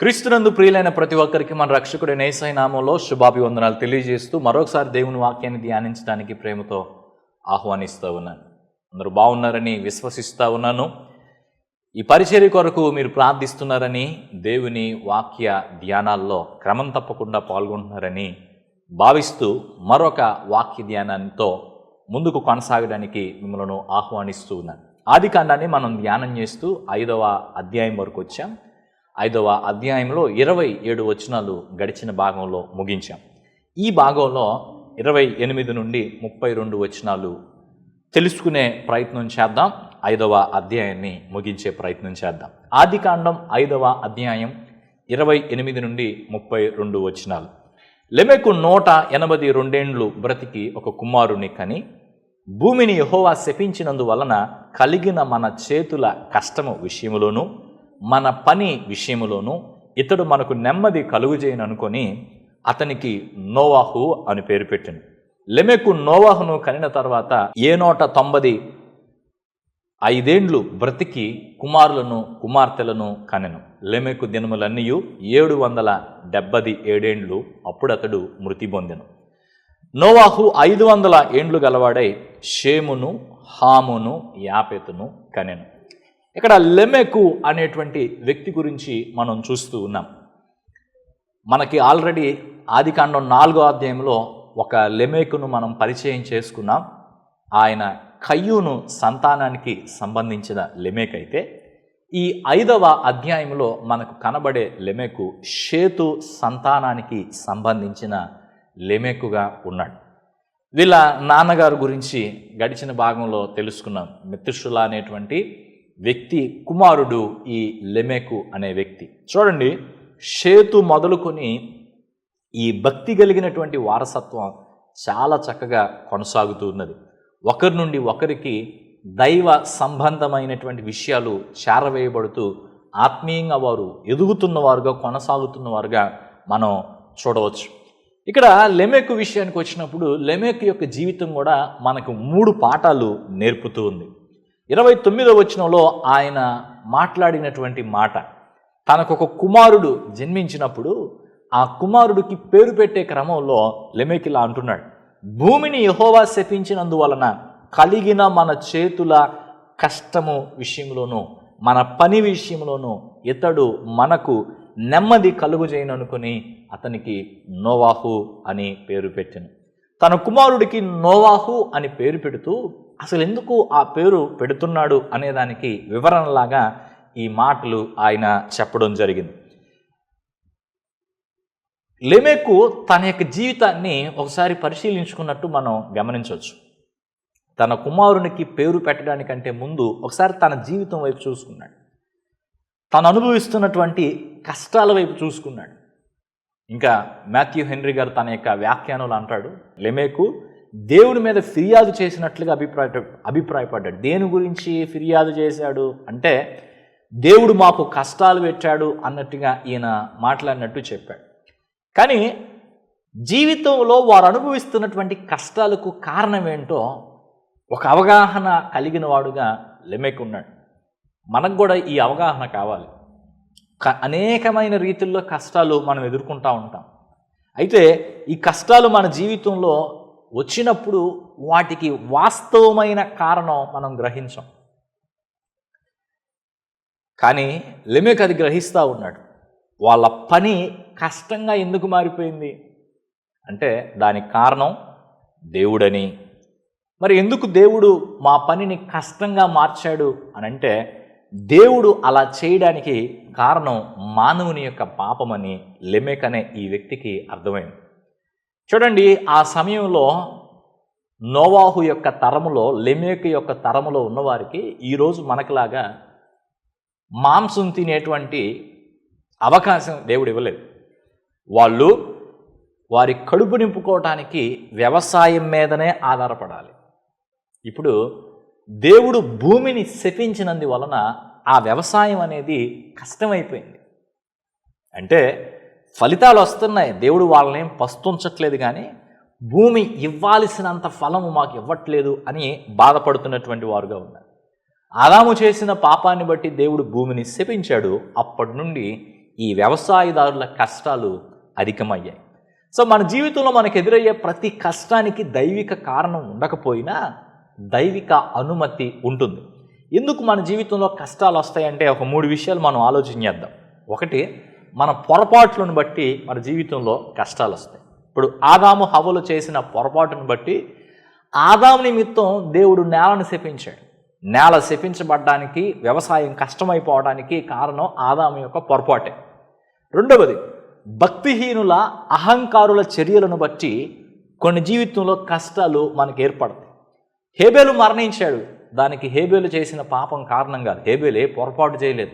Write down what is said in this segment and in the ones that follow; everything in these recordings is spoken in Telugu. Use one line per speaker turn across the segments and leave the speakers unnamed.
క్రీస్తునందు ప్రియులైన ప్రతి ఒక్కరికి మన రక్షకుడు నేసై నామంలో శుభాభివందనాలు తెలియజేస్తూ మరొకసారి దేవుని వాక్యాన్ని ధ్యానించడానికి ప్రేమతో ఆహ్వానిస్తూ ఉన్నాను. అందరూ బాగున్నారని విశ్వసిస్తూ ఉన్నాను. ఈ పరిచర్య కొరకు మీరు ప్రార్థిస్తున్నారని దేవుని వాక్య ధ్యానాల్లో క్రమం తప్పకుండా పాల్గొంటున్నారని భావిస్తూ మరొక వాక్య ధ్యానంతో ముందుకు కొనసాగడానికి మిమ్మల్ని ఆహ్వానిస్తూ ఉన్నాను. ఆది కాండాన్ని మనం ధ్యానం చేస్తూ ఐదవ అధ్యాయం వరకు వచ్చాం. ఐదవ అధ్యాయంలో ఇరవై ఏడు వచనాలు గడిచిన భాగంలో ముగించాం. ఈ భాగంలో ఇరవై ఎనిమిది నుండి ముప్పై రెండు వచనాలు తెలుసుకునే ప్రయత్నం చేద్దాం. ఐదవ అధ్యాయాన్ని ముగించే ప్రయత్నం చేద్దాం. ఆది కాండం ఐదవ అధ్యాయం ఇరవై ఎనిమిది నుండి ముప్పై రెండు వచనాలు. లెమెకు నూట ఎనభై రెండేండ్లు బ్రతికి ఒక కుమారుని కని భూమిని యహోవా శపించినందువలన కలిగిన మన చేతుల కష్టము విషయంలోనూ మన పని విషయంలోనూ ఇతడు మనకు నెమ్మది కలుగుజేయను అనుకొని అతనికి నోవాహు అని పేరు పెట్టింది లెమెకు నోవాహును కనిన తర్వాత ఏ నూట తొంభది ఐదేండ్లు బ్రతికి కుమారులను కుమార్తెలను కనెను. లెమెకు దినములన్నీ ఏడు వందల డెబ్బది ఏడేండ్లు అప్పుడు అతడు మృతి పొందెను. నోవాహు ఐదు వందల ఏండ్లు గలవాడై షేమును హామును యాపెతును కనెను. ఇక్కడ లెమెకు అనేటువంటి వ్యక్తి గురించి మనం చూస్తూ ఉన్నాం. మనకి ఆల్రెడీ ఆదికాండం నాలుగో అధ్యాయంలో ఒక లెమెకును మనం పరిచయం చేసుకున్నాం. ఆయన కయ్యూను సంతానానికి సంబంధించిన లెమెక్ అయితే ఈ ఐదవ అధ్యాయంలో మనకు కనబడే లెమెకు షేతు సంతానానికి సంబంధించిన లెమెకుగా ఉన్నాడు. వీళ్ళ నాన్నగారు గురించి గడిచిన భాగంలో తెలుసుకున్నాం. మిత్రుషుల అనేటువంటి వ్యక్తి కుమారుడు ఈ లెమెకు అనే వ్యక్తి. చూడండి షేతు మొదలుకొని ఈ భక్తి కలిగినటువంటి వారసత్వం చాలా చక్కగా కొనసాగుతూ ఉన్నది. ఒకరి నుండి ఒకరికి దైవ సంబంధమైనటువంటి విషయాలు చేరవేయబడుతూ ఆత్మీయంగా వారు ఎదుగుతున్నవారుగా కొనసాగుతున్నవారుగా మనం చూడవచ్చు. ఇక్కడ లెమెక్ విషయానికి వచ్చినప్పుడు లెమెక్ యొక్క జీవితం కూడా మనకు మూడు పాఠాలు నేర్పుతూ ఉంది. ఇరవై తొమ్మిదో వచనంలో ఆయన మాట్లాడినటువంటి మాట. తనకు ఒక కుమారుడు జన్మించినప్పుడు ఆ కుమారుడికి పేరు పెట్టే క్రమంలో లెమెకిలా అంటున్నాడు. భూమిని యహోవా శపించినందువలన కలిగిన మన చేతుల కష్టము విషయంలోనూ మన పని విషయంలోనూ ఇతడు మనకు నెమ్మది కలుగుజేయననుకుని అతనికి నోవాహు అని పేరు పెట్టాను. తన కుమారుడికి నోవాహు అని పేరు పెడుతూ అసలు ఎందుకు ఆ పేరు పెడుతున్నాడు అనేదానికి వివరణలాగా ఈ మాటలు ఆయన చెప్పడం జరిగింది. లెమెకు తన యొక్క జీవితాన్ని ఒకసారి పరిశీలించుకున్నట్టు మనం గమనించవచ్చు. తన కుమారునికి పేరు పెట్టడానికంటే ముందు ఒకసారి తన జీవితం వైపు చూసుకున్నాడు. తను అనుభవిస్తున్నటువంటి కష్టాల వైపు చూసుకున్నాడు. ఇంకా మాథ్యూ హెన్రీ గారు తన యొక్క వ్యాఖ్యానంలో అంటాడు లెమేకు దేవుడి మీద ఫిర్యాదు చేసినట్లుగా అభిప్రాయ అభిప్రాయపడ్డాడు. దేని గురించి ఫిర్యాదు చేశాడు అంటే దేవుడు మాకు కష్టాలు పెట్టాడు అన్నట్టుగా ఈయన మాట్లాడినట్టు చెప్పాడు. కానీ జీవితంలో వారు అనుభవిస్తున్నటువంటి కష్టాలకు కారణం ఏంటో ఒక అవగాహన కలిగిన వాడుగా లెమెక్ ఉన్నాడు. మనకు కూడా ఈ అవగాహన కావాలి. క- అనేకమైన రీతుల్లో కష్టాలు మనం ఎదుర్కొంటూ ఉంటాం. అయితే ఈ కష్టాలు మన జీవితంలో వచ్చినప్పుడు వాటికి వాస్తవమైన కారణం మనం గ్రహించం. కానీ లెమెక్ అది గ్రహిస్తూ ఉన్నాడు. వాళ్ళ పని కష్టంగా ఎందుకు మారిపోయింది? అంటే దానికి కారణం దేవుడని. మరి ఎందుకు దేవుడు మా పనిని కష్టంగా మార్చాడు అని అంటే దేవుడు అలా చేయడానికి కారణం మానవుని యొక్క పాపమని లెమెక్ అనే ఈ వ్యక్తికి అర్థమైంది. చూడండి ఆ సమయంలో నోవాహు యొక్క తరములో లెమేక్ యొక్క తరములో ఉన్నవారికి ఈరోజు మనకులాగా మాంసం తినేటువంటి అవకాశం దేవుడు ఇవ్వలేదు. వాళ్ళు వారి కడుపు నింపుకోవటానికి వ్యవసాయం మీదనే ఆధారపడాలి. ఇప్పుడు దేవుడు భూమిని శపించినందు వలన ఆ వ్యవసాయం అనేది కష్టమైపోయింది. అంటే ఫలితాలు వస్తున్నాయి. దేవుడు వాళ్ళని పస్తుంచట్లేదు కానీ భూమి ఇవ్వాల్సినంత ఫలము మాకు ఇవ్వట్లేదు అని బాధపడుతున్నటువంటి వారుగా ఉన్నారు. ఆదాము చేసిన పాపాన్ని బట్టి దేవుడు భూమిని శపించాడు. అప్పటి నుండి ఈ వ్యవసాయదారుల కష్టాలు అధికమయ్యాయి. సో మన జీవితంలో మనకు ఎదురయ్యే ప్రతి కష్టానికి దైవిక కారణం ఉండకపోయినా దైవిక అనుమతి ఉంటుంది. ఎందుకు మన జీవితంలో కష్టాలు వస్తాయంటే ఒక మూడు విషయాలు మనం ఆలోచించేద్దాం ఒకటి మన పొరపాట్లను బట్టి మన జీవితంలో కష్టాలు వస్తాయి ఇప్పుడు ఆదాము హవలు చేసిన పొరపాటును బట్టి ఆదాము నిమిత్తం దేవుడు నేలను శపించాడు. నేల శపించబడ్డానికి వ్యవసాయం కష్టమైపోవడానికి కారణం ఆదాము యొక్క పొరపాటే. రెండవది భక్తిహీనుల అహంకారుల చర్యలను బట్టి కొన్ని జీవితంలో కష్టాలు మనకు ఏర్పడతాయి. హేబేలు మరణించాడు. దానికి హేబేలు చేసిన పాపం కారణం కాదు. హేబేలే పొరపాటు చేయలేదు.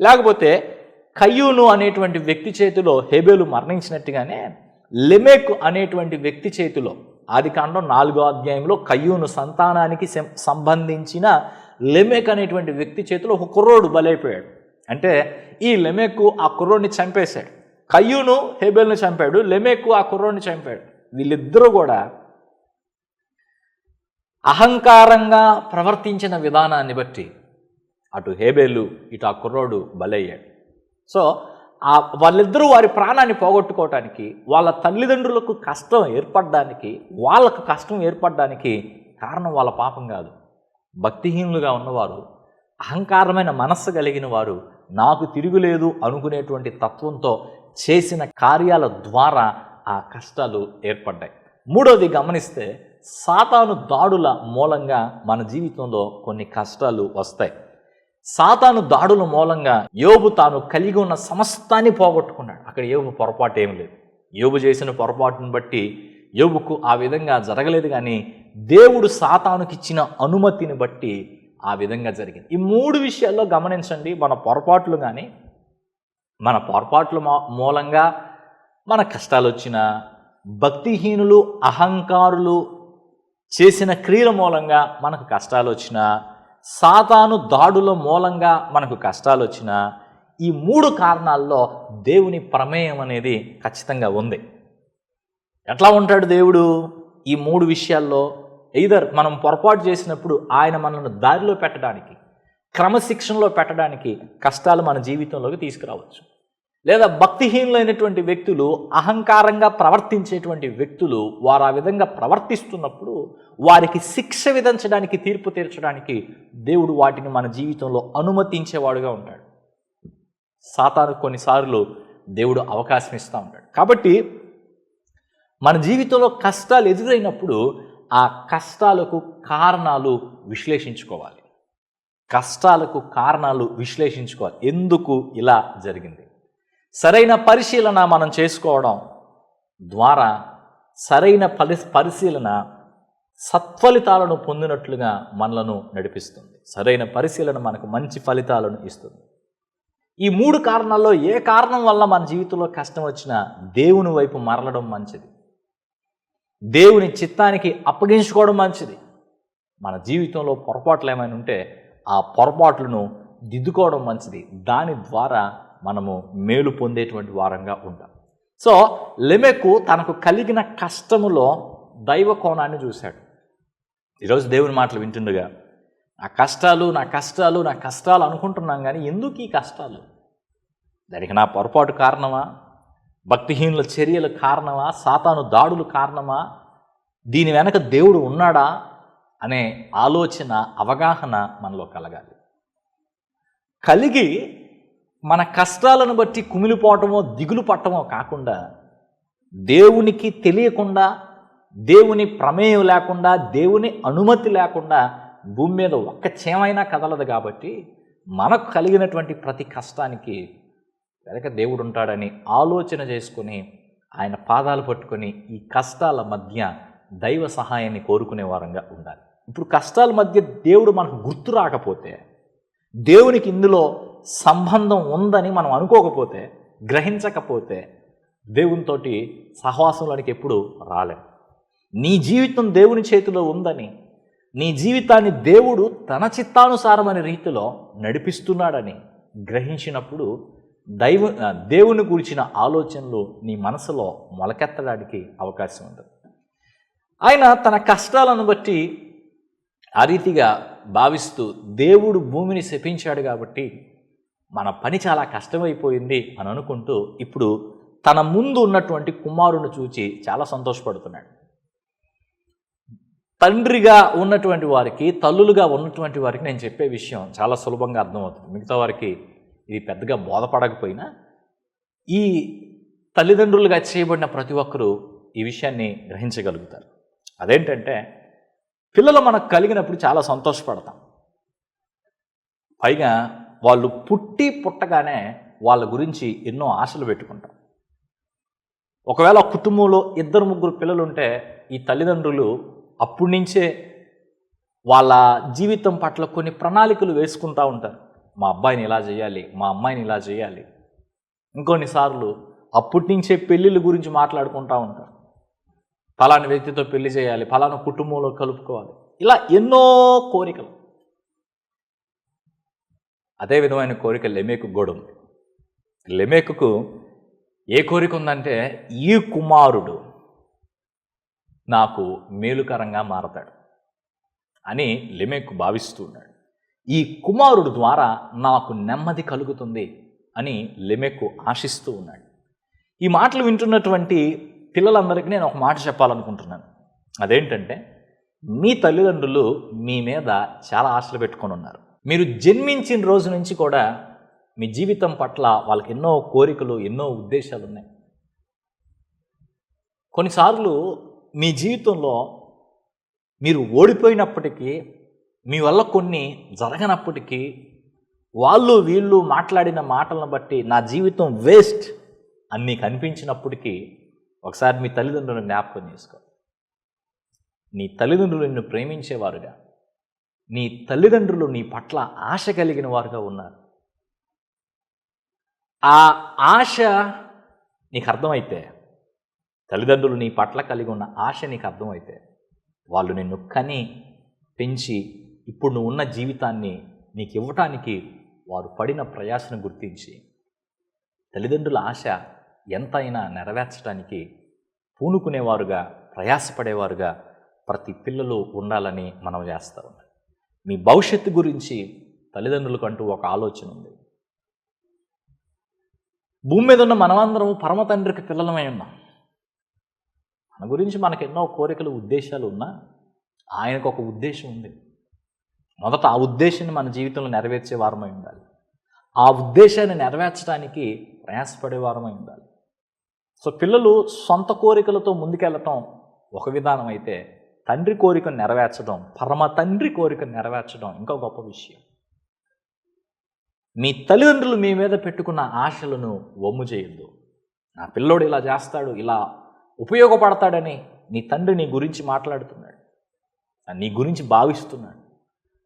లేకపోతే కయ్యూను అనేటువంటి వ్యక్తి చేతిలో హేబేలు మరణించినట్టుగానే లెమెక్ అనేటువంటి వ్యక్తి చేతిలో ఆది కాండం నాలుగో అధ్యాయంలో కయ్యూను సంతానానికి సం- సంబంధించిన లెమెక్ అనేటువంటి వ్యక్తి చేతిలో ఒక కుర్రోడు బలైపోయాడు. అంటే ఈ లెమెక్ ఆ కుర్రోడిని చంపేశాడు. కయ్యూను హేబేల్ని చంపాడు. లెమెక్ ఆ కుర్రోడిని చంపాడు. వీళ్ళిద్దరూ కూడా అహంకారంగా ప్రవర్తించిన విధానాన్ని బట్టి అటు హేబేలు ఇటు ఆ కుర్రోడు బలయ్యాడు. సో ఆ వాళ్ళిద్దరూ వారి ప్రాణాన్ని పోగొట్టుకోవటానికి వాళ్ళ తల్లిదండ్రులకు కష్టం ఏర్పడడానికి వాళ్ళకు కష్టం ఏర్పడడానికి కారణం వాళ్ళ పాపం కాదు. భక్తిహీనులుగా ఉన్నవారు అహంకారమైన మనస్సు కలిగిన వారు నాకు తిరుగులేదు అనుకునేటువంటి తత్వంతో చేసిన కార్యాల ద్వారా ఆ కష్టాలు ఏర్పడ్డాయి. మూడోది గమనిస్తే సాతాను దాడుల మూలంగా మన జీవితంలో కొన్ని కష్టాలు వస్తాయి. సాతాను దాడుల మూలంగా యోబు తాను కలిగి ఉన్న సమస్తాన్ని పోగొట్టుకున్నాడు. అక్కడ యోబు పొరపాటు ఏం లేదు. యోబు చేసిన పొరపాటును బట్టి యోబుకు ఆ విధంగా జరగలేదు కానీ దేవుడు సాతానుకి ఇచ్చిన అనుమతిని బట్టి ఆ విధంగా జరిగింది. ఈ మూడు విషయాల్లో గమనించండి. మన పొరపాట్లు కానీ మన పొరపాట్ల మూలంగా మన కష్టాలు వచ్చిన భక్తిహీనులు అహంకారులు చేసిన క్రియల మూలంగా మనకు కష్టాలు వచ్చినా సాతాను దాడుల మూలంగా మనకు కష్టాలు వచ్చినా ఈ మూడు కారణాల్లో దేవుని ప్రమేయం అనేది ఖచ్చితంగా ఉంది. ఎట్లా ఉంటాడు దేవుడు? ఈ మూడు విషయాల్లో ఎయిదర్ మనం పొరపాటు చేసినప్పుడు ఆయన మనల్ని దారిలో పెట్టడానికి క్రమశిక్షణలో పెట్టడానికి కష్టాలు మన జీవితంలోకి తీసుకురావచ్చు. లేదా భక్తిహీనులైనటువంటి వ్యక్తులు అహంకారంగా ప్రవర్తించేటువంటి వ్యక్తులు వారు ఆ విధంగా ప్రవర్తిస్తున్నప్పుడు వారికి శిక్ష విధించడానికి తీర్పు తీర్చడానికి దేవుడు వాటిని మన జీవితంలో అనుమతించేవాడుగా ఉంటాడు. సాతాను కొన్నిసార్లు దేవుడు అవకాశం ఇస్తూ ఉంటాడు. కాబట్టి మన జీవితంలో కష్టాలు ఎదురైనప్పుడు ఆ కష్టాలకు కారణాలు విశ్లేషించుకోవాలి. కష్టాలకు కారణాలు విశ్లేషించుకోవాలి. ఎందుకు ఇలా జరిగింది? సరైన పరిశీలన మనం చేసుకోవడం ద్వారా సరైన పరి పరిశీలన సత్ఫలితాలను పొందినట్లుగా మనలను నడిపిస్తుంది. సరైన పరిశీలన మనకు మంచి ఫలితాలను ఇస్తుంది. ఈ మూడు కారణాల్లో ఏ కారణం వల్ల మన జీవితంలో కష్టం వచ్చినా దేవుని వైపు మరలడం మంచిది. దేవుని చిత్తానికి అప్పగించుకోవడం మంచిది. మన జీవితంలో పొరపాట్లు ఏమైనా ఉంటే ఆ పొరపాట్లను దిద్దుకోవడం మంచిది. దాని ద్వారా మనము మేలు పొందేటువంటి వారంగా ఉంటాం సో లెమెకు తనకు కలిగిన కష్టములో దైవ కోణాన్ని చూశాడు. ఈరోజు దేవుని మాటలు వింటుండగా నా కష్టాలు నా కష్టాలు నా కష్టాలు అనుకుంటున్నాం కానీ ఎందుకు ఈ కష్టాలు? దానికి నా పొరపాటు కారణమా? భక్తిహీనుల చర్యలు కారణమా? సాతాను దాడులు కారణమా? దీని వెనక దేవుడు ఉన్నాడా? అనే ఆలోచన అవగాహన మనలో కలగాలి. కలిగి మన కష్టాలను బట్టి కుమిలిపోవటమో దిగులు పట్టమో కాకుండా దేవునికి తెలియకుండా దేవుని ప్రమేయం లేకుండా దేవుని అనుమతి లేకుండా భూమి మీద ఒక్క చేమైనా కదలదు కాబట్టి మనకు కలిగినటువంటి ప్రతి కష్టానికి వెనక దేవుడు ఉంటాడని ఆలోచన చేసుకొని ఆయన పాదాలు పట్టుకొని ఈ కష్టాల మధ్య దైవ సహాయాన్ని కోరుకునే వారంగా ఉండాలి. ఇప్పుడు కష్టాల మధ్య దేవుడు మనకు గుర్తు రాకపోతే దేవునికి ఇందులో సంబంధం ఉందని మనం అనుకోకపోతే గ్రహించకపోతే దేవునితోటి సహవాసంలోనికి ఎప్పుడు రాలేం. నీ జీవితం దేవుని చేతిలో ఉందని నీ జీవితాన్ని దేవుడు తన చిత్తానుసారమైన రీతిలో నడిపిస్తున్నాడని గ్రహించినప్పుడు దైవ దేవుని గురించిన ఆలోచనలు నీ మనసులో మొలకెత్తడానికి అవకాశం ఉంటుంది ఆయన తన కష్టాలను బట్టి ఆ రీతిగా భావిస్తూ దేవుడు భూమిని శపించాడు కాబట్టి మన పని చాలా కష్టమైపోయింది అని అనుకుంటూ ఇప్పుడు తన ముందు ఉన్నటువంటి కుమారుని చూచి చాలా సంతోషపడుతున్నాడు. తండ్రిగా ఉన్నటువంటి వారికి తల్లులుగా ఉన్నటువంటి వారికి నేను చెప్పే విషయం చాలా సులభంగా అర్థమవుతుంది. మిగతా వారికి ఇది పెద్దగా బోధపడకపోయినా ఈ తల్లిదండ్రులుగా చేయబడిన ప్రతి ఒక్కరూ ఈ విషయాన్ని గ్రహించగలుగుతారు. అదేంటంటే పిల్లలు మనకు కలిగినప్పుడు చాలా సంతోషపడతాం. పైగా వాళ్ళు పుట్టి పుట్టగానే వాళ్ళ గురించి ఎన్నో ఆశలు పెట్టుకుంటాం. ఒకవేళ కుటుంబంలో ఇద్దరు ముగ్గురు పిల్లలు ఉంటే ఈ తల్లిదండ్రులు అప్పటి నుంచే వాళ్ళ జీవితం పట్ల కొన్ని ప్రణాళికలు వేసుకుంటూ ఉంటారు. మా అబ్బాయిని ఇలా చేయాలి మా అమ్మాయిని ఇలా చేయాలి. ఇంకొన్నిసార్లు అప్పటి నుంచే పెళ్ళిళ్ళ గురించి మాట్లాడుకుంటూ ఉంటారు ఫలాని వ్యక్తితో పెళ్ళి చేయాలి ఫలానా కుటుంబంలో కలుపుకోవాలి. ఇలా ఎన్నో కోరికలు. అదే విధమైన కోరిక లెమేకు కూడా ఉంది. లెమేకుకు ఏ కోరిక ఉందంటే ఈ కుమారుడు నాకు మేలుకరంగా మారతాడు అని లెమేకు భావిస్తూ ఉన్నాడు. ఈ కుమారుడు ద్వారా నాకు నెమ్మది కలుగుతుంది అని లెమెకు ఆశిస్తూ ఉన్నాడు. ఈ మాటలు వింటున్నటువంటి పిల్లలందరికీ నేను ఒక మాట చెప్పాలనుకుంటున్నాను. అదేంటంటే మీ తల్లిదండ్రులు మీ మీద చాలా ఆశలు పెట్టుకొని ఉన్నారు. మీరు జన్మించిన రోజు నుంచి కూడా మీ జీవితం పట్ల వాళ్ళకి ఎన్నో కోరికలు ఎన్నో ఉద్దేశాలు ఉన్నాయి. కొన్నిసార్లు మీ జీవితంలో మీరు ఓడిపోయినప్పటికీ మీ వల్ల కొన్ని జరగనప్పటికీ వాళ్ళు వీళ్ళు మాట్లాడిన మాటలను బట్టి నా జీవితం వేస్ట్ అని మీకు అనిపించినప్పటికీ ఒకసారి మీ తల్లిదండ్రులను జ్ఞాపకం చేసుకో. నీ తల్లిదండ్రులు నిన్ను ప్రేమించేవారుగా. నీ తల్లిదండ్రులు నీ పట్ల ఆశ కలిగిన వారుగా ఉన్నారు. ఆ ఆశ నీకు అర్థమైతే తల్లిదండ్రులు నీ పట్ల కలిగి ఉన్న ఆశ నీకు అర్థమైతే వాళ్ళు నిన్ను కని పెంచి ఇప్పుడు నువ్వు ఉన్న జీవితాన్ని నీకు ఇవ్వటానికి వారు పడిన ప్రయాసను గుర్తించి తల్లిదండ్రుల ఆశ ఎంతైనా నెరవేర్చడానికి పూనుకునేవారుగా ప్రయాసపడేవారుగా ప్రతి పిల్లలు ఉండాలని మనం చేస్తాం. మీ భవిష్యత్తు గురించి తల్లిదండ్రులకంటూ ఒక ఆలోచన ఉంది. భూమి మీద ఉన్న మనమందరం పరమ తండ్రికి పిల్లలమై ఉన్నాం. మన గురించి మనకు ఎన్నో కోరికలు ఉద్దేశాలు ఉన్నా ఆయనకు ఒక ఉద్దేశం ఉంది. మొదట ఆ ఉద్దేశాన్ని మన జీవితంలో నెరవేర్చే వారమై ఉండాలి. ఆ ఉద్దేశాన్ని నెరవేర్చడానికి ప్రయాసపడే వారమై ఉండాలి. సో పిల్లలు సొంత కోరికలతో ముందుకెళ్ళటం ఒక విధానం అయితే తండ్రి కోరికను నెరవేర్చడం పరమ తండ్రి కోరికను నెరవేర్చడం ఇంకా గొప్ప విషయం. మీ తల్లిదండ్రులు మీ మీద పెట్టుకున్న ఆశలను వమ్ము చేయొద్దు. నా పిల్లోడు ఇలా చేస్తాడు ఇలా ఉపయోగపడతాడని నీ తండ్రి నీ గురించి మాట్లాడుతున్నాడు. నీ గురించి భావిస్తున్నాడు.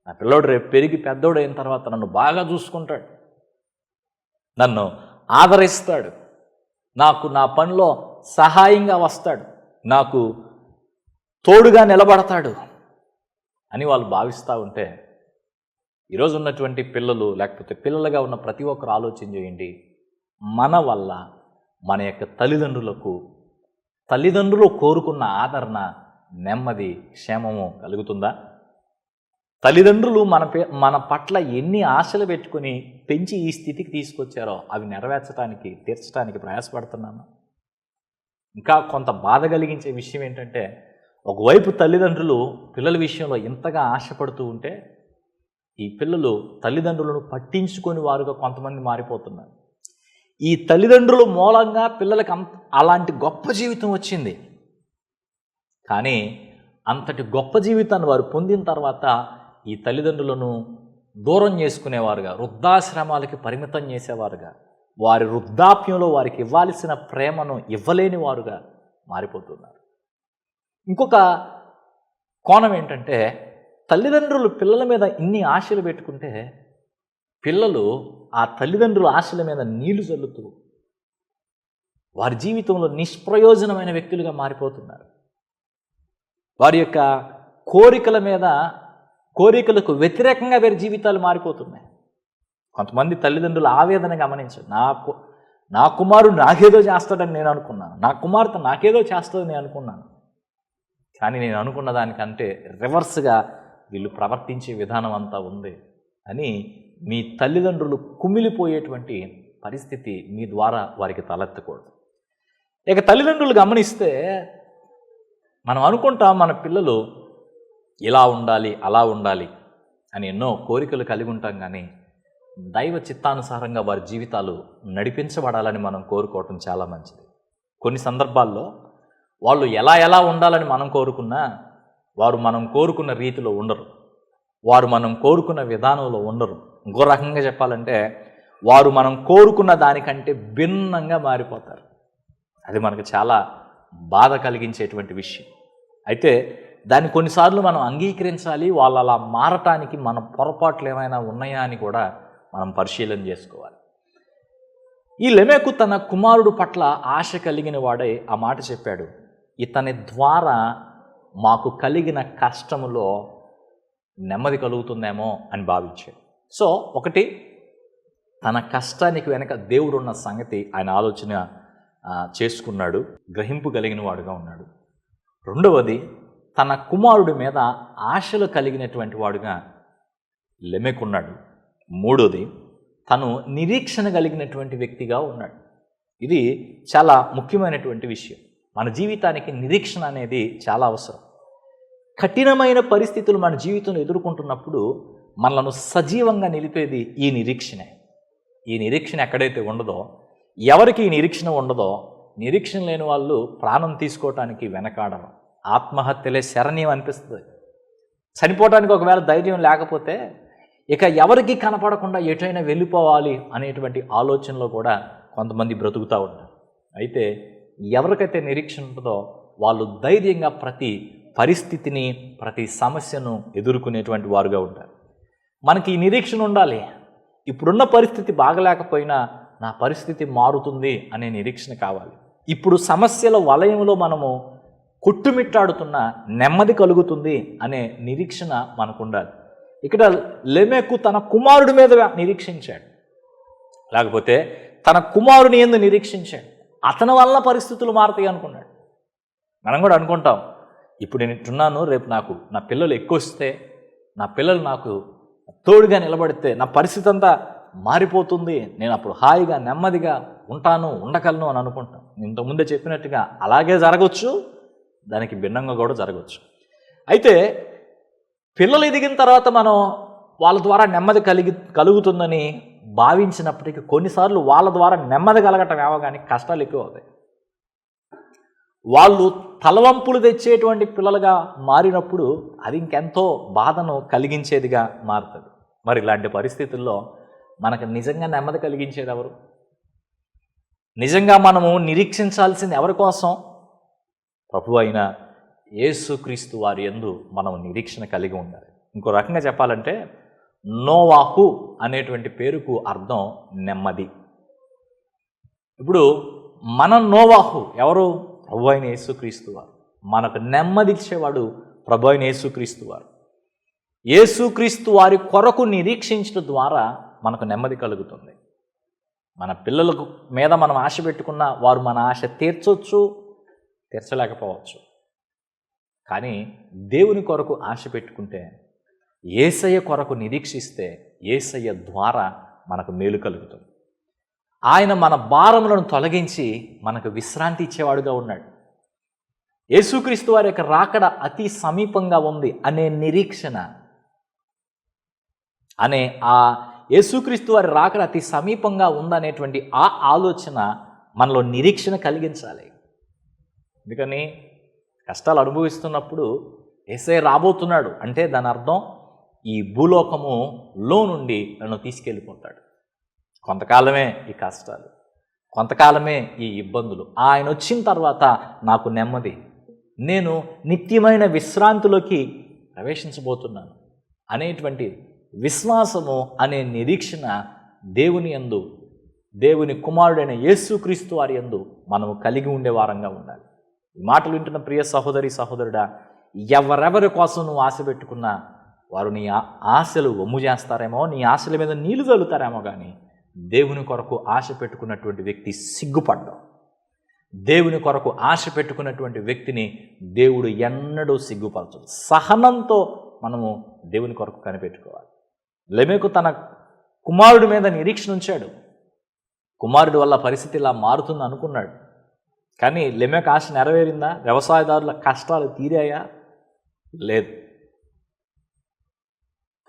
నా పిల్లోడు రేపు పెరిగి పెద్దోడైన తర్వాత నన్ను బాగా చూసుకుంటాడు. నన్ను ఆదరిస్తాడు. నాకు నా పనిలో సహాయంగా వస్తాడు. నాకు తోడుగా నిలబడతాడు. అని వాళ్ళు భావిస్తూ ఉంటే ఈరోజు ఉన్నటువంటి పిల్లలు లేకపోతే పిల్లలుగా ఉన్న ప్రతి ఒక్కరు ఆలోచన చేయండి. మన వల్ల మన యొక్క తల్లిదండ్రులకు తల్లిదండ్రులు కోరుకున్న ఆదరణ నెమ్మది క్షేమము కలుగుతుందా? తల్లిదండ్రులు మన పే మన పట్ల ఎన్ని ఆశలు పెట్టుకుని పెంచి ఈ స్థితికి తీసుకొచ్చారో అవి నెరవేర్చడానికి తీర్చడానికి ప్రయాసపడుతున్నాను. ఇంకా కొంత బాధ కలిగించే విషయం ఏంటంటే ఒకవైపు తల్లిదండ్రులు పిల్లల విషయంలో ఇంతగా ఆశపడుతూ ఉంటే ఈ పిల్లలు తల్లిదండ్రులను పట్టించుకొని వారుగా కొంతమంది మారిపోతున్నారు. ఈ తల్లిదండ్రుల మూలంగా పిల్లలకి అంత అలాంటి గొప్ప జీవితం వచ్చింది. కానీ అంతటి గొప్ప జీవితాన్ని వారు పొందిన తర్వాత ఈ తల్లిదండ్రులను దూరం చేసుకునేవారుగా వృద్ధాశ్రమాలకి పరిమితం చేసేవారుగా వారి వృద్ధాప్యంలో వారికి ఇవ్వాల్సిన ప్రేమను ఇవ్వలేని వారుగా మారిపోతున్నారు. ఇంకొక కోణం ఏంటంటే తల్లిదండ్రులు పిల్లల మీద ఇన్ని ఆశలు పెట్టుకుంటే పిల్లలు ఆ తల్లిదండ్రుల ఆశల మీద నీళ్ళు చల్లుతూ వారి జీవితంలో నిష్ప్రయోజనమైన వ్యక్తులుగా మారిపోతున్నారు. వారి యొక్క కోరికల మీద కోరికలకు వ్యతిరేకంగా వీరి జీవితాలు మారిపోతున్నాయి. కొంతమంది తల్లిదండ్రుల ఆవేదన గమనించారు నా నా కుమారుడు నాకేదో చేస్తాడని నేను అనుకున్నాను నా కుమార్తె నాకేదో చేస్తుందని నేను అనుకున్నాను. కానీ నేను అనుకున్న దానికంటే రివర్స్గా వీళ్ళు ప్రవర్తించే విధానం అంతా ఉంది అని మీ తల్లిదండ్రులు కుమిలిపోయేటువంటి పరిస్థితి మీ ద్వారా వారికి తలెత్తకూడదు. ఇక తల్లిదండ్రులు గమనిస్తే మనం అనుకుంటాం మన పిల్లలు ఇలా ఉండాలి అలా ఉండాలి అని ఎన్నో కోరికలు కలిగి ఉంటాం కానీ దైవ చిత్తానుసారంగా వారి జీవితాలు నడిపించబడాలని మనం కోరుకోవటం చాలా మంచిది. కొన్ని సందర్భాల్లో వాళ్ళు ఎలా ఎలా ఉండాలని మనం కోరుకున్నా వారు మనం కోరుకున్న రీతిలో ఉండరు. వారు మనం కోరుకున్న విధానంలో ఉండరు. ఇంకో రకంగా చెప్పాలంటే వారు మనం కోరుకున్న దానికంటే భిన్నంగా మారిపోతారు. అది మనకు చాలా బాధ కలిగించేటువంటి విషయం. అయితే దాన్ని కొన్నిసార్లు మనం అంగీకరించాలి వాళ్ళు అలా మారటానికి మన పొరపాట్లు ఏమైనా ఉన్నాయా అని కూడా మనం పరిశీలన చేసుకోవాలి. ఈ లెమెకు తన కుమారుడు పట్ల ఆశ కలిగిన వాడే ఆ మాట చెప్పాడు. ఇతని ద్వారా మాకు కలిగిన కష్టములో నెమ్మది కలుగుతుందేమో అని భావించాడు సో ఒకటి తన కష్టానికి వెనక దేవుడు ఉన్న సంగతి ఆయన ఆలోచన చేసుకున్నాడు గ్రహింపు కలిగిన వాడుగా ఉన్నాడు. రెండవది తన కుమారుడి మీద ఆశలు కలిగినటువంటి వాడుగా లెమెకున్నాడు. మూడోది తను నిరీక్షణ కలిగినటువంటి వ్యక్తిగా ఉన్నాడు. ఇది చాలా ముఖ్యమైనటువంటి విషయం. మన జీవితానికి నిరీక్షణ అనేది చాలా అవసరం. కఠినమైన పరిస్థితులు మన జీవితంలో ఎదుర్కొంటున్నప్పుడు మనలను సజీవంగా నిలిపేది ఈ నిరీక్షణే. ఈ నిరీక్షణ ఎక్కడైతే ఉండదో ఎవరికి ఈ నిరీక్షణ ఉండదో నిరీక్షణ లేని వాళ్ళు ప్రాణం తీసుకోవటానికి వెనకాడరు. ఆత్మహత్యలే శరణ్యం అనిపిస్తుంది. చనిపోవటానికి ఒకవేళ ధైర్యం లేకపోతే ఇక ఎవరికి కనపడకుండా ఎటైనా వెళ్ళిపోవాలి అనేటువంటి ఆలోచనలో కూడా కొంతమంది బ్రతుకుతూ ఉంటారు. అయితే ఎవరికైతే నిరీక్షణ ఉంటుందో వాళ్ళు ధైర్యంగా ప్రతి పరిస్థితిని ప్రతి సమస్యను ఎదుర్కొనేటువంటి వారుగా ఉంటారు. మనకి ఈ నిరీక్షణ ఉండాలి. ఇప్పుడున్న పరిస్థితి బాగలేకపోయినా నా పరిస్థితి మారుతుంది అనే నిరీక్షణ కావాలి. ఇప్పుడు సమస్యల వలయంలో మనము కొట్టుమిట్టాడుతున్న నెమ్మది కలుగుతుంది అనే నిరీక్షణ మనకు ఉండాలి ఇక్కడ లెమెకు తన కుమారుడి మీద నిరీక్షించాడు. లేకపోతే తన కుమారుని ఎందు నిరీక్షించాడు. అతని వల్ల పరిస్థితులు మారుతాయి అనుకున్నాడు. మనం కూడా అనుకుంటాం ఇప్పుడు నేను ఇట్టున్నాను రేపు నాకు నా పిల్లలు ఎక్కువ వస్తే నా పిల్లలు నాకు తోడుగా నిలబడితే నా పరిస్థితి అంతా మారిపోతుంది నేను అప్పుడు హాయిగా నెమ్మదిగా ఉంటాను ఉండగలను అని అనుకుంటాం. ఇంతకుముందే చెప్పినట్టుగా అలాగే జరగవచ్చు దానికి భిన్నంగా కూడా జరగవచ్చు అయితే పిల్లలు ఎదిగిన తర్వాత మనం వాళ్ళ ద్వారా నెమ్మది కలిగి కలుగుతుందని భావించినప్పటికీ కొన్నిసార్లు వాళ్ళ ద్వారా నెమ్మది కలగటం ఏమో కానీ కష్టాలు ఎక్కువ అవుతాయి వాళ్ళు తలవంపులు తెచ్చేటువంటి పిల్లలుగా మారినప్పుడు అది ఇంకెంతో బాధను కలిగించేదిగా మారుతుంది. మరి ఇలాంటి పరిస్థితుల్లో మనకు నిజంగా నెమ్మది కలిగించేది ఎవరు? నిజంగా మనము నిరీక్షించాల్సింది ఎవరి కోసం? ప్రభు అయిన యేసుక్రీస్తు వారి యందు మనం నిరీక్షణ కలిగి ఉండాలి. ఇంకో రకంగా చెప్పాలంటే నోవాహు అనేటువంటి పేరుకు అర్థం నెమ్మది. ఇప్పుడు మన నోవాహు ఎవరు? ప్రభు అయిన యేసుక్రీస్తు వారు. మనకు నెమ్మది ఇచ్చేవాడు ప్రభు అయిన యేసుక్రీస్తు వారు. యేసుక్రీస్తు వారి కొరకు నిరీక్షించడం ద్వారా మనకు నెమ్మది కలుగుతుంది. మన పిల్లలకు మీద మనం ఆశ పెట్టుకున్న వారు మన ఆశ తీర్చొచ్చు తీర్చలేకపోవచ్చు. కానీ దేవుని కొరకు ఆశ పెట్టుకుంటే ఏసయ్య కొరకు నిరీక్షిస్తే ఏసయ్య ద్వారా మనకు మేలు కలుగుతుంది. ఆయన మన భారములను తొలగించి మనకు విశ్రాంతి ఇచ్చేవాడుగా ఉన్నాడు. యేసుక్రీస్తు వారి యొక్క రాకడ అతి సమీపంగా ఉంది అనే నిరీక్షణ అనే ఆ యేసుక్రీస్తు వారి రాకడ అతి సమీపంగా ఉందనేటువంటి ఆ ఆలోచన మనలో నిరీక్షణ కలిగించాలి. ఎందుకని? కష్టాలు అనుభవిస్తున్నప్పుడు ఏసే రాబోతున్నాడు అంటే దాని అర్థం ఈ భూలోకములో నుండి నన్ను తీసుకెళ్ళిపోతాడు. కొంతకాలమే ఈ కష్టాలు కొంతకాలమే ఈ ఇబ్బందులు. ఆయన వచ్చిన తర్వాత నాకు నెమ్మది. నేను నిత్యమైన విశ్రాంతిలోకి ప్రవేశించబోతున్నాను. అనేటువంటి విశ్వాసము అనే నిరీక్షణ దేవుని యందు దేవుని కుమారుడైన యేసుక్రీస్తు వారి యందు మనము కలిగి ఉండే వారంగా ఉండాలి. ఈ మాటలు వింటున్న ప్రియ సహోదరి సహోదరుడా ఎవరెవరి కోసం నువ్వు ఆశ పెట్టుకున్నా వారు నీ ఆ- ఆశలు ఒమ్ము చేస్తారేమో నీ ఆశల మీద నీళ్ళు చల్లుతారేమో కానీ దేవుని కొరకు ఆశ పెట్టుకున్నటువంటి వ్యక్తి సిగ్గుపడ్డం దేవుని కొరకు ఆశ పెట్టుకున్నటువంటి వ్యక్తిని దేవుడు ఎన్నడూ సిగ్గుపరచడు. సహనంతో మనము దేవుని కొరకు కనిపెట్టుకోవాలి. లెమెకు తన కుమారుడి మీద నిరీక్షణ ఉంచాడు. కుమారుడి వల్ల పరిస్థితి ఇలా మారుతుంది అనుకున్నాడు. కానీ లెమెక్ ఆశ నెరవేరిందా? వ్యవసాయదారుల కష్టాలు తీరాయా? లేదు.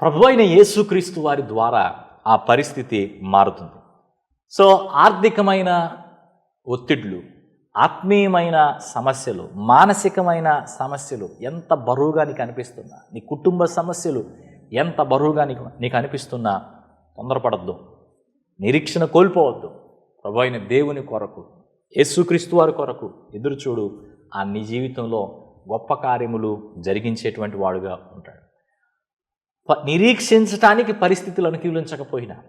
ప్రభు అయిన యేసుక్రీస్తు వారి ద్వారా ఆ పరిస్థితి మారుతుంది. సో ఆర్థికమైన ఒత్తిడ్లు ఆత్మీయమైన సమస్యలు మానసికమైన సమస్యలు ఎంత బరువుగా నీకు అనిపిస్తున్నా నీ కుటుంబ సమస్యలు ఎంత బరువుగా నీకు నీకు అనిపిస్తున్నా తొందరపడద్దు. నిరీక్షణ కోల్పోవద్దు. ప్రభు అయిన దేవుని కొరకు యేసుక్రీస్తు వారి కొరకు ఎదురుచూడు. ఆ నీ జీవితంలో గొప్ప కార్యములు జరిగించేటువంటి వాడుగా ఉంటాడు. నిరీక్షించటానికి పరిస్థితులు అనుకూలించకపోయినా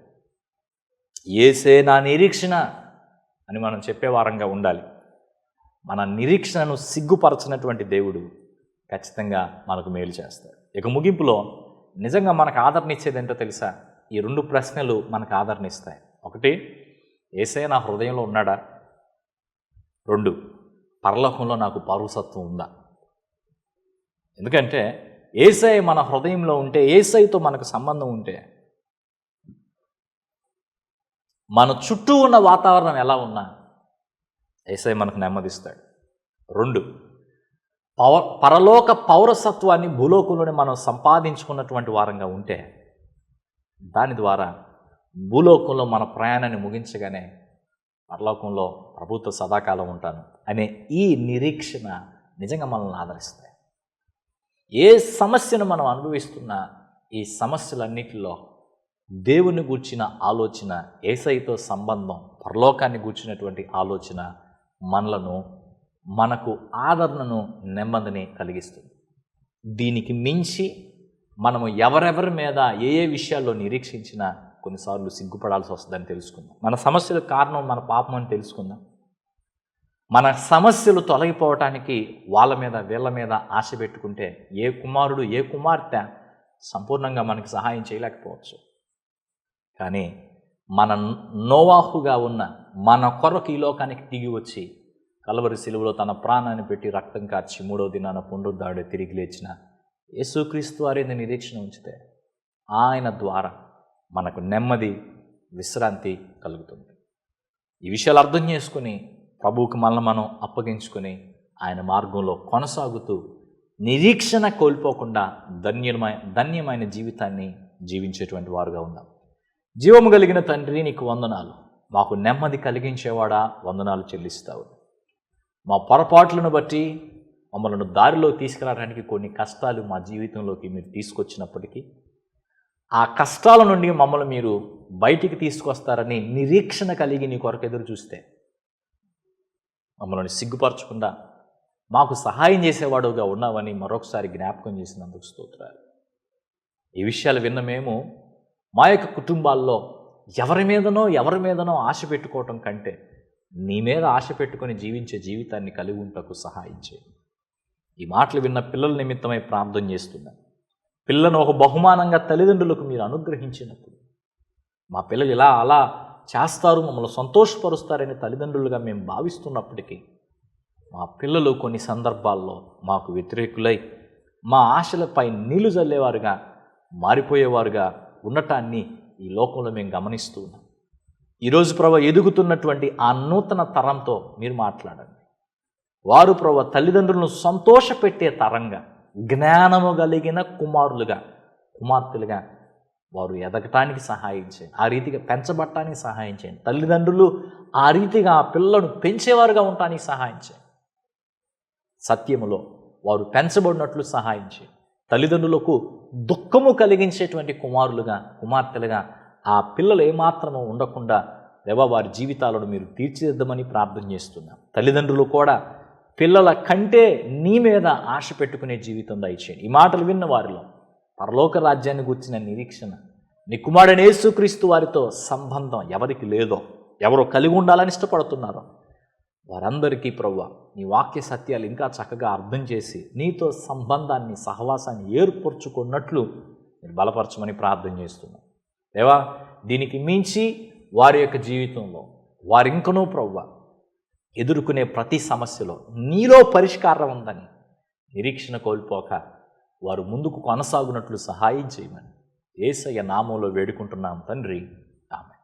ఏసే నా నిరీక్షణ అని మనం చెప్పేవారంగా ఉండాలి. మన నిరీక్షణను సిగ్గుపరచినటువంటి దేవుడు ఖచ్చితంగా మనకు మేలు చేస్తాడు. ఇక ముగింపులో నిజంగా మనకు ఆదరణ ఇచ్చేది ఏంటో తెలుసా? ఈ రెండు ప్రశ్నలు మనకు ఆదరణ ఇస్తాయి ఒకటి ఏసే నా హృదయంలో ఉన్నాడా? రెండు పరలోకంలో నాకు పౌరసత్వం ఉందా? ఎందుకంటే ఏసై మన హృదయంలో ఉంటే ఏసైతో మనకు సంబంధం ఉంటే మన చుట్టూ ఉన్న వాతావరణం ఎలా ఉన్నా ఏసై మనకు నెమ్మదిస్తాడు. రెండు పవ పరలోక పౌరసత్వాన్ని భూలోకంలోనే మనం సంపాదించుకున్నటువంటి వారంగా ఉంటే దాని ద్వారా భూలోకంలో మన ప్రయాణాన్ని ముగించగానే పరలోకంలో ప్రభుత్వ సదాకాలం ఉంటాను అనే ఈ నిరీక్షణ నిజంగా మనల్ని ఆదరిస్తాయి. ఏ సమస్యను మనం అనుభవిస్తున్నా ఈ సమస్యలన్నిటిలో దేవుని గూర్చిన ఆలోచన ఏసైతో సంబంధం పరలోకాన్ని గూర్చినటువంటి ఆలోచన మనలను మనకు ఆదరణను నెమ్మదిని కలిగిస్తుంది. దీనికి మించి మనము ఎవరెవరి మీద ఏ ఏ విషయాల్లో నిరీక్షించినా కొన్నిసార్లు సిగ్గుపడాల్సి వస్తుందని తెలుసుకుందాం. మన సమస్యలకు కారణం మన పాపం అని తెలుసుకుందాం. మన సమస్యలు తొలగిపోవటానికి వాళ్ళ మీద వీళ్ళ మీద ఆశ పెట్టుకుంటే ఏ కుమారుడు ఏ కుమార్తె సంపూర్ణంగా మనకి సహాయం చేయలేకపోవచ్చు. కానీ మన నోవాహుగా ఉన్న మన కొరకు ఈ లోకానికి దిగి వచ్చి కలవరి సిలువలో తన ప్రాణాన్ని పెట్టి రక్తం కార్చి మూడో దినాన పునరుద్ధాడు తిరిగి లేచిన యేసుక్రీస్తు వారిని నిరీక్షణ ఉంచితే ఆయన ద్వారా మనకు నెమ్మది విశ్రాంతి కలుగుతుంది. ఈ విషయాలు అర్థం చేసుకుని ప్రభువుకి మనల్ని మనం అప్పగించుకొని ఆయన మార్గంలో కొనసాగుతూ నిరీక్షణ కోల్పోకుండా ధన్యమైన ధన్యమైన జీవితాన్ని జీవించేటువంటి వారుగా ఉందాం. జీవము కలిగిన తండ్రి నీకు వందనాలు. మాకు నెమ్మది కలిగించేవాడా వందనాలు చెల్లిస్తావు. మా పొరపాట్లను బట్టి మమ్మల్ని దారిలో తీసుకురావడానికి కొన్ని కష్టాలు మా జీవితంలోకి మీరు తీసుకొచ్చినప్పటికీ ఆ కష్టాల నుండి మమ్మల్ని మీరు బయటికి తీసుకొస్తారని నిరీక్షణ కలిగి నీ కొరకు ఎదురు చూస్తే మమ్మల్ని సిగ్గుపరచకుండా మాకు సహాయం చేసేవాడుగా ఉన్నావని మరొకసారి జ్ఞాపకం చేసినందుకు స్తోత్రాలు. ఈ విషయాలు విన్న మేము మా యొక్క కుటుంబాల్లో ఎవరి మీదనో ఎవరి మీదనో ఆశ పెట్టుకోవటం కంటే నీ మీద ఆశ పెట్టుకొని జీవించే జీవితాన్ని కలిగి ఉంటకు సహాయం ఈ మాటలు విన్న పిల్లల నిమిత్తమై ప్రార్థన చేస్తున్నాను పిల్లను ఒక బహుమానంగా తల్లిదండ్రులకు మీరు అనుగ్రహించినప్పుడు మా పిల్లలు ఇలా అలా చేస్తారు మమ్మల్ని సంతోషపరుస్తారని తల్లిదండ్రులుగా మేము భావిస్తున్నప్పటికీ మా పిల్లలు కొన్ని సందర్భాల్లో మాకు వ్యతిరేకులై మా ఆశలపై నీళ్ళు చల్లేవారుగా మారిపోయేవారుగా ఉండటాన్ని ఈ లోకంలో మేము గమనిస్తూ ఉన్నాం. ఈరోజు ప్రభ ఎదుగుతున్నటువంటి ఆ నూతన తరంతో మీరు మాట్లాడండి. వారు ప్రభ తల్లిదండ్రులను సంతోషపెట్టే తరంగా జ్ఞానము కలిగిన కుమారులుగా కుమార్తెలుగా వారు ఎదగటానికి సహాయం చేయండి. ఆ రీతిగా పెంచబట్టడానికి సహాయం చేయండి. తల్లిదండ్రులు ఆ రీతిగా ఆ పిల్లలను పెంచేవారుగా ఉండటానికి సహాయం చేయండి. సత్యములో వారు పెంచబడినట్లు సహాయం చేయండి. తల్లిదండ్రులకు దుఃఖము కలిగించేటువంటి కుమారులుగా కుమార్తెలుగా ఆ పిల్లలు ఏమాత్రము ఉండకుండా దేవా వారి జీవితాలను మీరు తీర్చిదిద్దమని ప్రార్థన చేస్తున్నాం. తల్లిదండ్రులు కూడా పిల్లల కంటే నీ మీద ఆశ పెట్టుకునే జీవితం దయచేయండి. ఈ మాటలు విన్న వారిలో పరలోక రాజ్యాన్ని గుర్చిన నిరీక్షణ. నీ కుమారుడైన యేసుక్రీస్తు వారితో సంబంధం ఎవరికి లేదో ఎవరో కలిగి ఉండాలని ఇష్టపడుతున్నారో వారందరికీ ప్రవ్వ నీ వాక్య సత్యాలు ఇంకా చక్కగా అర్థం చేసి నీతో సంబంధాన్ని సహవాసాన్ని ఏర్పరచుకున్నట్లు నేను బలపరచమని ప్రార్థన చేస్తున్నాను. లేవా దీనికి మించి వారి యొక్క జీవితంలో వారింకనూ ప్రవ్వ ఎదుర్కొనే ప్రతి సమస్యలో నీలో పరిష్కారం ఉందని నిరీక్షణ కోల్పోక వారు ముందుకు కొనసాగునట్లు సహాయం చేయమని. ఏసయ్య నామంలో వేడుకుంటున్నాం తండ్రి. ఆమె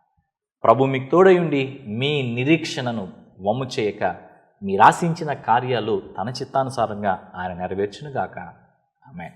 ప్రభు మీకు తోడయుండి మీ నిరీక్షణను వమ్ము చేయక మీరు ఆశించిన కార్యాలు తన చిత్తానుసారంగా ఆయన నెరవేర్చునుగాక. ఆమె